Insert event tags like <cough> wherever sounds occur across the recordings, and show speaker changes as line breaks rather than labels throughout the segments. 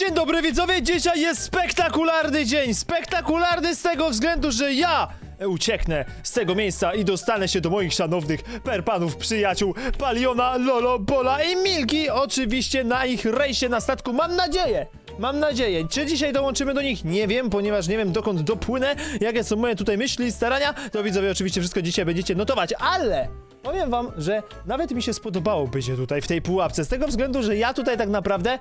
Dzień dobry widzowie, dzisiaj jest spektakularny dzień, spektakularny z tego względu, że ja ucieknę z tego miejsca i dostanę się do moich szanownych perpanów przyjaciół Paliona, Lolo, Bola i Milki, oczywiście na ich rejsie na statku, mam nadzieję. Mam nadzieję. Czy dzisiaj dołączymy do nich? Nie wiem, ponieważ nie wiem dokąd dopłynę, jakie są moje tutaj myśli i starania, to widzowie oczywiście wszystko dzisiaj będziecie notować, ale powiem wam, że nawet mi się spodobało bycie tutaj w tej pułapce, z tego względu, że ja tutaj tak naprawdę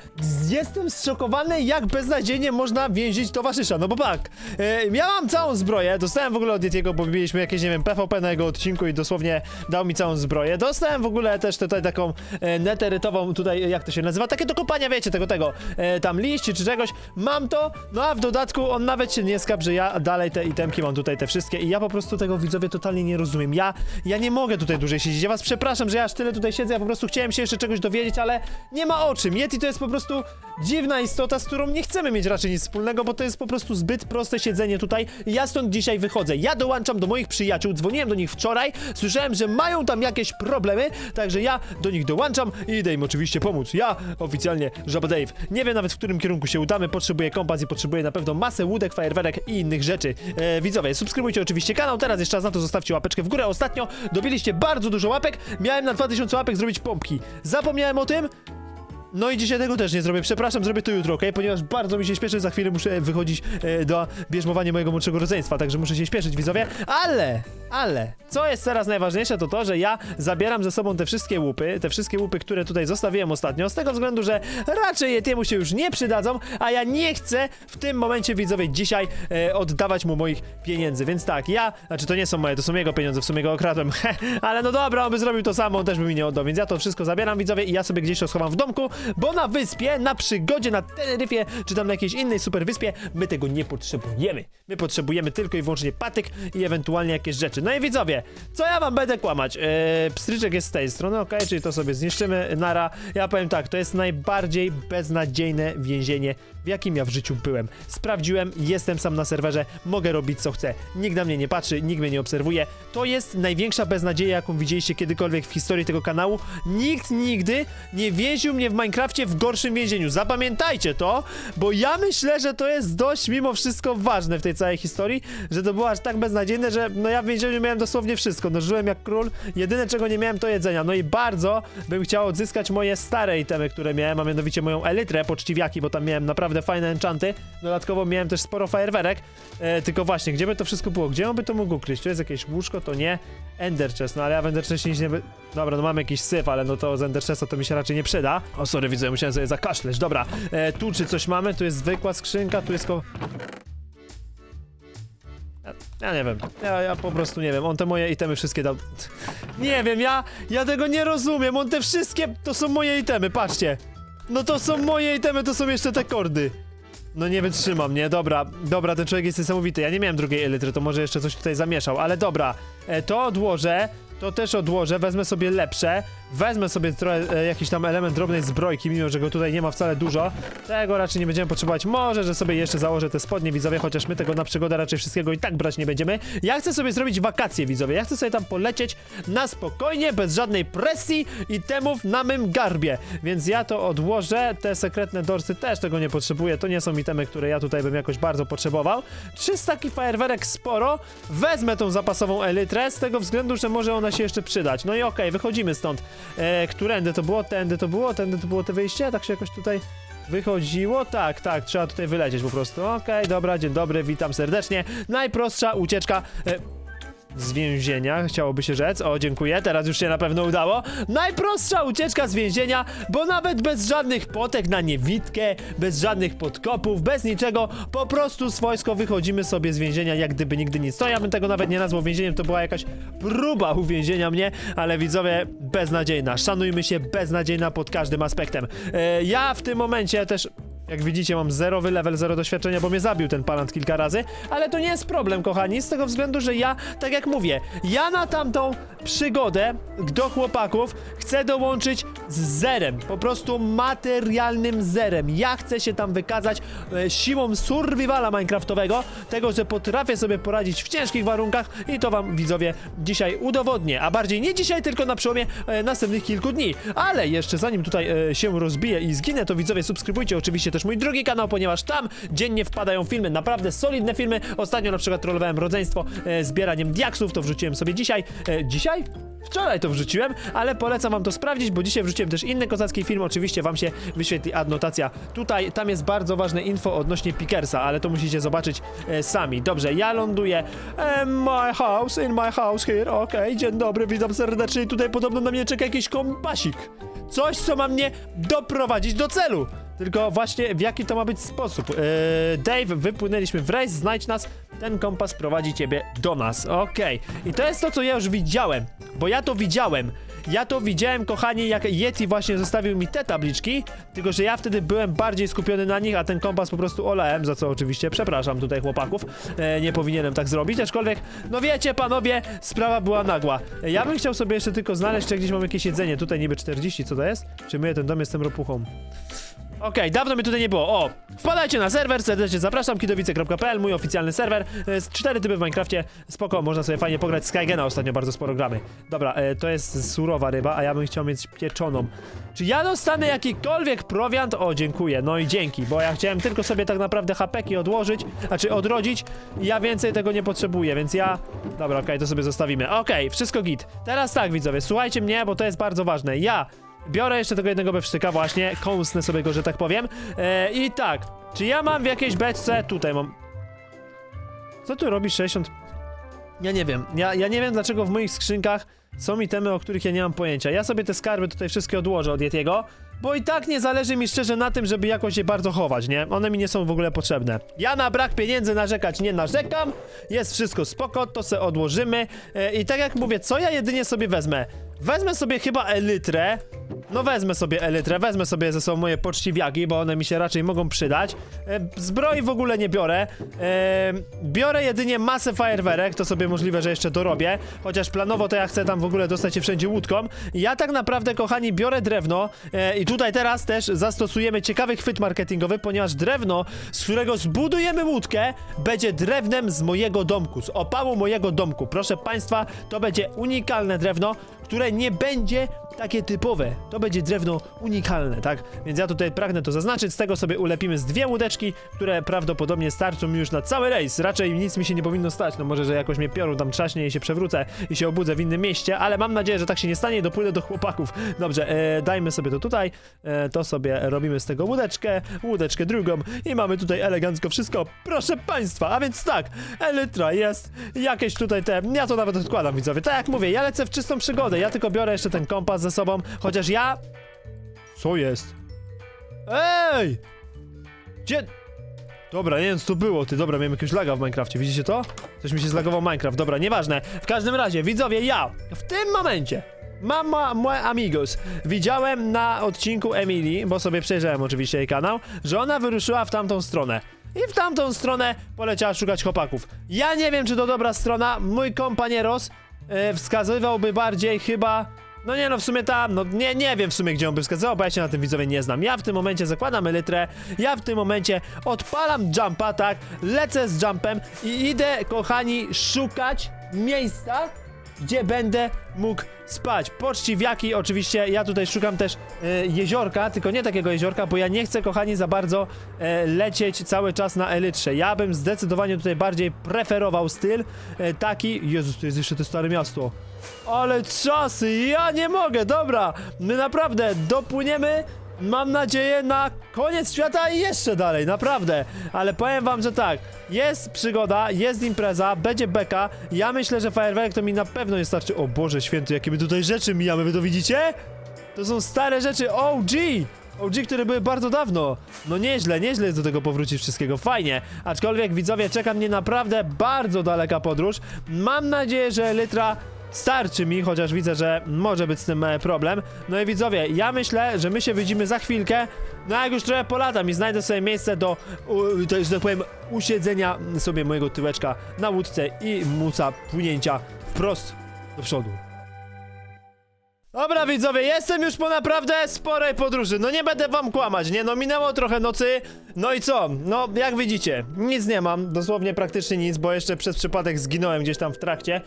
jestem zszokowany, jak beznadziejnie można więzić towarzysza, no bo tak, e, ja mam całą zbroję, dostałem w ogóle od Yetiego, bo mieliśmy jakieś, nie wiem, PvP na jego odcinku i dosłownie dał mi całą zbroję, dostałem w ogóle też tutaj taką e, neterytową, tutaj, jak to się nazywa, takie do kopania, wiecie, tego, tego, e, tam liści czy czegoś, mam to, no a w dodatku on nawet się nie skap, że ja dalej te itemki mam tutaj, te wszystkie i ja po prostu tego widzowie totalnie nie rozumiem, ja, ja nie mogę tutaj dłużej siedzieć, ja was przepraszam, że ja aż tyle tutaj siedzę, ja po prostu chciałem się jeszcze czegoś dowiedzieć, ale nie ma o czym, Yeti to jest po prostu dziwna istota, z którą nie chcemy mieć raczej nic wspólnego, bo to jest po prostu zbyt proste siedzenie tutaj ja stąd dzisiaj wychodzę, ja dołączam do moich przyjaciół, dzwoniłem do nich wczoraj, słyszałem, że mają tam jakieś problemy, także ja do nich dołączam i idę im oczywiście pomóc, ja oficjalnie Żaba Dave, nie wiem nawet w którym kierunku się udamy, potrzebuję kompas i potrzebuję na pewno masę łódek, fajerwerek i innych rzeczy. E, widzowie, subskrybujcie oczywiście kanał, teraz jest czas na to, zostawcie łapeczkę w górę. Ostatnio dobiliście bardzo dużo łapek, miałem na 2000 łapek zrobić pompki. Zapomniałem o tym, no i dzisiaj tego też nie zrobię. Przepraszam, zrobię to jutro, ok? Ponieważ bardzo mi się śpieszy, za chwilę muszę wychodzić e, do bierzmowania mojego młodszego rodzeństwa, także muszę się śpieszyć, widzowie. Ale, ale, co jest teraz najważniejsze, to to, że ja zabieram ze sobą te wszystkie łupy, te wszystkie łupy, które tutaj zostawiłem ostatnio, z tego względu, że raczej Yetiemu się już nie przydadzą, a ja nie chcę w tym momencie, widzowie, dzisiaj e, oddawać mu moich pieniędzy, więc tak, ja, znaczy to nie są moje, to są jego pieniądze, w sumie go okradłem, <laughs> ale no dobra, on by zrobił to samo, on też by mi nie oddał, więc ja to wszystko zabieram, widzowie, i ja sobie gdzieś to schowam w domku, bo na wyspie, na przygodzie, na Teneryfie, czy tam na jakiejś innej super wyspie, my tego nie potrzebujemy. My potrzebujemy tylko i wyłącznie patyk i ewentualnie jakieś rzeczy. No i widzowie, co ja wam będę kłamać? Eee, pstryczek jest z tej strony, ok, czyli to sobie zniszczymy, nara. Ja powiem tak, to jest najbardziej beznadziejne więzienie, w jakim ja w życiu byłem. Sprawdziłem, jestem sam na serwerze, mogę robić co chcę. Nikt na mnie nie patrzy, nikt mnie nie obserwuje. To jest największa beznadzieja, jaką widzieliście kiedykolwiek w historii tego kanału. Nikt nigdy nie więził mnie w Minecrafcie w gorszym więzieniu. Zapamiętajcie to, bo ja myślę, że to jest dość mimo wszystko ważne w tej całej historii, że to było aż tak beznadziejne, że no ja w więzieniu miałem dosłownie wszystko. No żyłem jak król, jedyne czego nie miałem to jedzenia. No i bardzo bym chciał odzyskać moje stare itemy, które miałem, a mianowicie moją elytrę, poczciwiaki, bo tam miałem naprawdę fajne enchanty. Dodatkowo miałem też sporo fajerwerek. E, tylko właśnie, gdzie by to wszystko było? Gdzie on by to mógł ukryć? Tu jest jakieś łóżko, to nie. Ender chest, no ale ja w Ender nic nie by... Dobra, no mam jakiś syf, ale no to z Ender chesta to mi się raczej nie przyda. O, sorry, widzę, musiałem sobie zakaszleć. Dobra, e, tu czy coś mamy? Tu jest zwykła skrzynka, tu jest ko... Ja, ja nie wiem, ja, ja po prostu nie wiem, on te moje itemy wszystkie dał... <laughs> Nie wiem, ja, ja tego nie rozumiem, on te wszystkie, to są moje itemy, patrzcie. No to są moje itemy, to są jeszcze te kordy. No nie wytrzymam, nie? Dobra, dobra, ten człowiek jest niesamowity. Ja nie miałem drugiej elitry, to może jeszcze coś tutaj zamieszał, ale dobra. E, to odłożę, to też odłożę, wezmę sobie lepsze. Wezmę sobie trochę, e, jakiś tam element drobnej zbrojki, mimo że go tutaj nie ma wcale dużo. Tego raczej nie będziemy potrzebować. Może, że sobie jeszcze założę te spodnie, widzowie, chociaż my tego na przygodę raczej wszystkiego i tak brać nie będziemy. Ja chcę sobie zrobić wakacje, widzowie. Ja chcę sobie tam polecieć na spokojnie, bez żadnej presji i temów na mym garbie. Więc ja to odłożę. Te sekretne dorsy też tego nie potrzebuję. To nie są itemy, które ja tutaj bym jakoś bardzo potrzebował. 300 taki fajerwerek sporo. Wezmę tą zapasową elytrę z tego względu, że może ona się jeszcze przydać. No i okej, wychodzimy stąd. E, którędy to było? Tędy to było? Tędy to było te wyjście? Tak się jakoś tutaj wychodziło? Tak, tak, trzeba tutaj wylecieć po prostu. Okej, dobra, dzień dobry, witam serdecznie. Najprostsza ucieczka... E, z więzienia, chciałoby się rzec. O, dziękuję, teraz już się na pewno udało. Najprostsza ucieczka z więzienia, bo nawet bez żadnych potek na niewidkę, bez żadnych podkopów, bez niczego, po prostu swojsko wychodzimy sobie z więzienia, jak gdyby nigdy nic. To ja bym tego nawet nie nazwał więzieniem, to była jakaś próba uwięzienia mnie, ale widzowie, beznadziejna. Szanujmy się, beznadziejna pod każdym aspektem. E, ja w tym momencie też jak widzicie, mam zerowy level, zero doświadczenia, bo mnie zabił ten palant kilka razy, ale to nie jest problem, kochani, z tego względu, że ja, tak jak mówię, ja na tamtą przygodę do chłopaków chcę dołączyć z zerem, po prostu materialnym zerem. Ja chcę się tam wykazać e, siłą survivala minecraftowego, tego, że potrafię sobie poradzić w ciężkich warunkach i to wam, widzowie, dzisiaj udowodnię, a bardziej nie dzisiaj, tylko na przełomie e, następnych kilku dni. Ale jeszcze zanim tutaj e, się rozbiję i zginę, to widzowie, subskrybujcie oczywiście też też mój drugi kanał, ponieważ tam dziennie wpadają filmy, naprawdę solidne filmy. Ostatnio na przykład trollowałem rodzeństwo e, zbieraniem diaksów, to wrzuciłem sobie dzisiaj. E, dzisiaj? Wczoraj to wrzuciłem, ale polecam wam to sprawdzić, bo dzisiaj wrzuciłem też inny kozacki film. Oczywiście wam się wyświetli adnotacja tutaj. Tam jest bardzo ważne info odnośnie Pickersa, ale to musicie zobaczyć e, sami. Dobrze, ja ląduję. E, my house, in my house here. Okej, dzień dobry, witam serdecznie. Tutaj podobno na mnie czeka jakiś kompasik. Coś, co ma mnie doprowadzić do celu. Tylko właśnie w jaki to ma być sposób? Eee, Dave, wypłynęliśmy w rejs, znajdź nas. Ten kompas prowadzi ciebie do nas. Okej. I to jest to, co ja już widziałem. Bo ja to widziałem. Ja to widziałem, kochani, jak Yeti właśnie zostawił mi te tabliczki, tylko że ja wtedy byłem bardziej skupiony na nich, a ten kompas po prostu olałem, za co oczywiście przepraszam tutaj chłopaków. E, nie powinienem tak zrobić, aczkolwiek, no wiecie, panowie, sprawa była nagła. E, ja bym chciał sobie jeszcze tylko znaleźć, czy gdzieś mam jakieś jedzenie. Tutaj niby 40, co to jest? Przyjmuję ten dom, jestem ropuchą. Okej, dawno mi tutaj nie było. O, wpadajcie na serwer, serdecznie zapraszam, kidowice.pl, mój oficjalny serwer. E, cztery typy w Minecrafcie, spoko, można sobie fajnie pograć Skygena, ostatnio bardzo sporo gramy. Dobra, e, to jest surowa ryba, a ja bym chciał mieć pieczoną. Czy ja dostanę jakikolwiek prowiant? O, dziękuję, no i dzięki, bo ja chciałem tylko sobie tak naprawdę hapeki odłożyć, znaczy odrodzić ja więcej tego nie potrzebuję, więc ja... Dobra, okej, to sobie zostawimy. Okej, wszystko git. Teraz tak, widzowie, słuchajcie mnie, bo to jest bardzo ważne. Ja Biorę jeszcze tego jednego bewsztyka właśnie, kąsnę sobie go, że tak powiem. E, I tak, czy ja mam w jakiejś beczce? Tutaj mam... Co tu robi 60... Ja nie wiem, ja, ja nie wiem dlaczego w moich skrzynkach są itemy, o których ja nie mam pojęcia. Ja sobie te skarby tutaj wszystkie odłożę od Yetiego, bo i tak nie zależy mi szczerze na tym, żeby jakoś je bardzo chować, nie? One mi nie są w ogóle potrzebne. Ja na brak pieniędzy narzekać nie narzekam, jest wszystko spoko, to se odłożymy. E, I tak jak mówię, co ja jedynie sobie wezmę? Wezmę sobie chyba elytrę. No wezmę sobie elytrę, wezmę sobie ze sobą moje poczciwiaki, bo one mi się raczej mogą przydać. E, zbroi w ogóle nie biorę. E, biorę jedynie masę fajerwerek, to sobie możliwe, że jeszcze dorobię. Chociaż planowo to ja chcę tam w ogóle dostać się wszędzie łódką. Ja tak naprawdę, kochani, biorę drewno e, i tutaj teraz też zastosujemy ciekawy chwyt marketingowy, ponieważ drewno, z którego zbudujemy łódkę, będzie drewnem z mojego domku, z opału mojego domku. Proszę Państwa, to będzie unikalne drewno, które nie będzie takie typowe. To będzie drewno unikalne, tak? Więc ja tutaj pragnę to zaznaczyć. Z tego sobie ulepimy z dwie łódeczki, które prawdopodobnie starczą mi już na cały rejs. Raczej nic mi się nie powinno stać. No może, że jakoś mnie piorun tam trzaśnie i się przewrócę i się obudzę w innym mieście, ale mam nadzieję, że tak się nie stanie i dopłynę do chłopaków. Dobrze, e, dajmy sobie to tutaj. E, to sobie robimy z tego łódeczkę, łódeczkę drugą i mamy tutaj elegancko wszystko. Proszę Państwa, a więc tak, elytra jest, jakieś tutaj te, ja to nawet odkładam widzowie. Tak jak mówię, ja lecę w czystą przygodę, ja tylko biorę jeszcze ten kompas ze sobą, chociaż ja... Co jest? Ej! Gdzie... Dobra, nie wiem co to było, ty, dobra, miałem jakiegoś laga w Minecrafcie, widzicie to? Coś mi się zlagował Minecraft, dobra, nieważne. W każdym razie, widzowie, ja w tym momencie Mama, moi amigos. Widziałem na odcinku Emilii, bo sobie przejrzałem oczywiście jej kanał, że ona wyruszyła w tamtą stronę. I w tamtą stronę poleciała szukać chłopaków. Ja nie wiem, czy to dobra strona. Mój kompanieros e, wskazywałby bardziej chyba... No nie no, w sumie tam, no nie, nie wiem w sumie gdzie on by wskazywał, bo ja się na tym widzowie nie znam. Ja w tym momencie zakładam elytrę, ja w tym momencie odpalam jumpa, tak, lecę z jumpem i idę, kochani, szukać miejsca, gdzie będę mógł spać. Poczciwiaki, oczywiście, ja tutaj szukam też e, jeziorka, tylko nie takiego jeziorka, bo ja nie chcę, kochani, za bardzo e, lecieć cały czas na elytrze. Ja bym zdecydowanie tutaj bardziej preferował styl e, taki... Jezus, to jest jeszcze to stare miasto. Ale czasy, ja nie mogę, dobra, my naprawdę dopłyniemy Mam nadzieję na koniec świata i jeszcze dalej, naprawdę. Ale powiem wam, że tak, jest przygoda, jest impreza, będzie beka. Ja myślę, że fajerwerek to mi na pewno nie starczy. O Boże święty, jakie my tutaj rzeczy mijamy, wy to widzicie? To są stare rzeczy OG! OG, które były bardzo dawno. No nieźle, nieźle jest do tego powrócić wszystkiego, fajnie. Aczkolwiek widzowie, czeka mnie naprawdę bardzo daleka podróż. Mam nadzieję, że Lytra starczy mi, chociaż widzę, że może być z tym e, problem. No i widzowie, ja myślę, że my się widzimy za chwilkę. No jak już trochę polatam i znajdę sobie miejsce do, u, że tak powiem, usiedzenia sobie mojego tyłeczka na łódce i muca płynięcia wprost do przodu. Dobra widzowie, jestem już po naprawdę sporej podróży, no nie będę wam kłamać, nie no minęło trochę nocy, no i co, no jak widzicie, nic nie mam, dosłownie praktycznie nic, bo jeszcze przez przypadek zginąłem gdzieś tam w trakcie.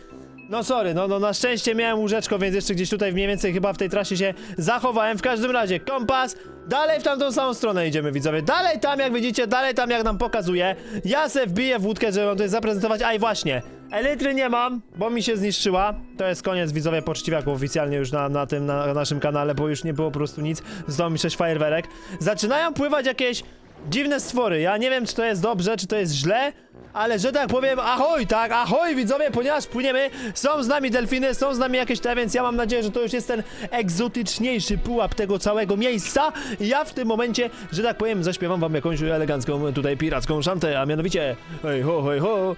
No sorry, no, no na szczęście miałem łóżeczko, więc jeszcze gdzieś tutaj mniej więcej chyba w tej trasie się zachowałem. W każdym razie kompas, Dalej w tamtą samą stronę idziemy, widzowie. Dalej tam, jak widzicie, dalej tam, jak nam pokazuje. Ja se wbiję w łódkę, żeby wam tutaj zaprezentować. A i właśnie, elitry nie mam, bo mi się zniszczyła. To jest koniec, widzowie, poczciwiaków oficjalnie już na, na tym, na naszym kanale, bo już nie było po prostu nic. Zostało mi 6 fajerwerek. Zaczynają pływać jakieś dziwne stwory. Ja nie wiem, czy to jest dobrze, czy to jest źle, ale że tak powiem, ahoj, tak, ahoj widzowie, ponieważ płyniemy, są z nami delfiny, są z nami jakieś te, więc ja mam nadzieję, że to już jest ten egzotyczniejszy pułap tego całego miejsca. Ja w tym momencie, że tak powiem, zaśpiewam wam jakąś elegancką tutaj piracką szantę, a mianowicie hej ho, hej ho,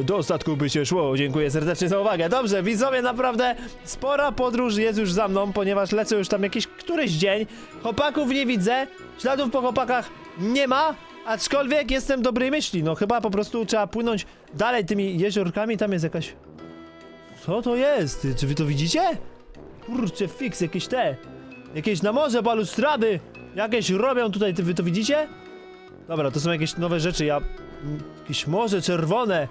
e, do statku by się szło, dziękuję serdecznie za uwagę. Dobrze, widzowie, naprawdę spora podróż jest już za mną, ponieważ lecę już tam jakiś któryś dzień, chłopaków nie widzę, śladów po chłopakach nie ma, Aczkolwiek jestem dobrej myśli, no chyba po prostu trzeba płynąć dalej tymi jeziorkami, tam jest jakaś... Co to jest? Czy wy to widzicie? Kurczę, fix, jakieś te... Jakieś na morze balustrady! Jakieś robią tutaj, wy to widzicie? Dobra, to są jakieś nowe rzeczy, ja... Jakieś morze czerwone!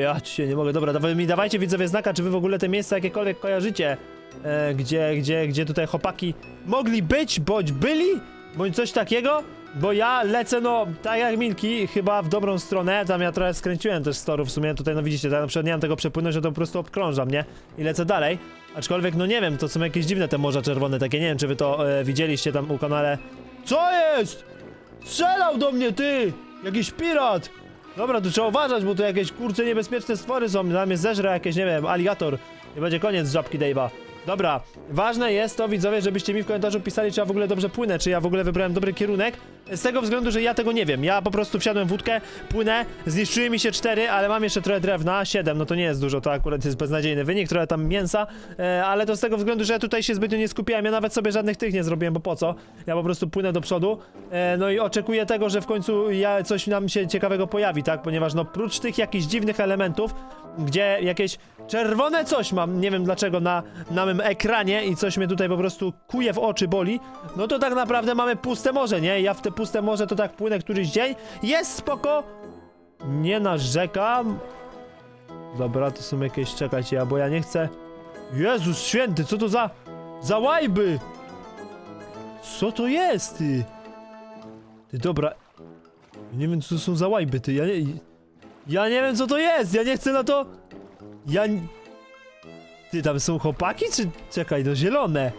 Ja cię nie mogę, dobra, dawaj, mi dawajcie widzowie znaka, czy wy w ogóle te miejsca jakiekolwiek kojarzycie, e, gdzie, gdzie, gdzie tutaj chłopaki mogli być, bądź byli, bądź coś takiego, bo ja lecę, no, tak jak Milki, chyba w dobrą stronę, tam ja trochę skręciłem też z toru w sumie, tutaj no widzicie, ja na przykład nie mam tego przepłynąć, że to po prostu obkrążam, nie? I lecę dalej, aczkolwiek, no nie wiem, to są jakieś dziwne te morza czerwone takie, nie wiem, czy wy to e, widzieliście tam u kanale. Co jest? Strzelał do mnie, ty! Jakiś pirat! Dobra, tu trzeba uważać, bo tu jakieś kurcze niebezpieczne stwory są. Tam jest zeżre jakieś, nie wiem, aligator. I będzie koniec żabki Dave'a. Dobra, ważne jest to, widzowie, żebyście mi w komentarzu pisali, czy ja w ogóle dobrze płynę, czy ja w ogóle wybrałem dobry kierunek. Z tego względu, że ja tego nie wiem. Ja po prostu wsiadłem w łódkę, płynę, zniszczyły mi się cztery, ale mam jeszcze trochę drewna, siedem, no to nie jest dużo, to akurat jest beznadziejny wynik, trochę tam mięsa, e, ale to z tego względu, że ja tutaj się zbytnio nie skupiałem, ja nawet sobie żadnych tych nie zrobiłem, bo po co? Ja po prostu płynę do przodu, e, no i oczekuję tego, że w końcu ja coś nam się ciekawego pojawi, tak? Ponieważ no prócz tych jakichś dziwnych elementów, gdzie jakieś czerwone coś mam, nie wiem dlaczego, na, na mym ekranie i coś mnie tutaj po prostu kuje w oczy, boli, no to tak naprawdę mamy puste morze, nie? Ja w te puste morze to tak płynę któryś dzień, jest spoko, nie narzekam. Dobra, to są jakieś, czekajcie, ja, bo ja nie chcę... Jezus święty, co to za... za łajby? Co to jest, ty? Ty, dobra... Nie wiem, co to są za łajby, ty, ja nie... Ja nie wiem, co to jest, ja nie chcę na to... Ja... Ty, tam są chłopaki, czy... Czekaj, no zielone.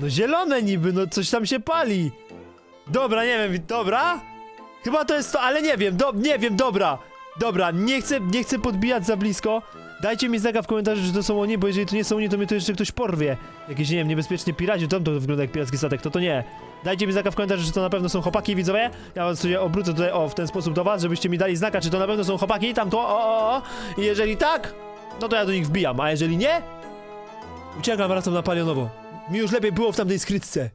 No zielone niby, no coś tam się pali. Dobra, nie wiem, dobra? Chyba to jest to, ale nie wiem, do, nie wiem, dobra. Dobra, nie chcę, nie chcę podbijać za blisko. Dajcie mi znaka w komentarzu, że to są oni, bo jeżeli to nie są oni, to mnie to jeszcze ktoś porwie. Jakiś, nie wiem, niebezpiecznie piraci, tam to wygląda jak piracki statek, to to nie. Dajcie mi znaka w komentarzu, że to na pewno są chłopaki, widzowie. Ja was sobie obrócę tutaj, o, w ten sposób do was, żebyście mi dali znaka, czy to na pewno są chłopaki, tam to, o, o, o. I jeżeli tak, no to ja do nich wbijam, a jeżeli nie, uciekam, wracam na palionowo. Mi już lepiej było w tamtej skrytce.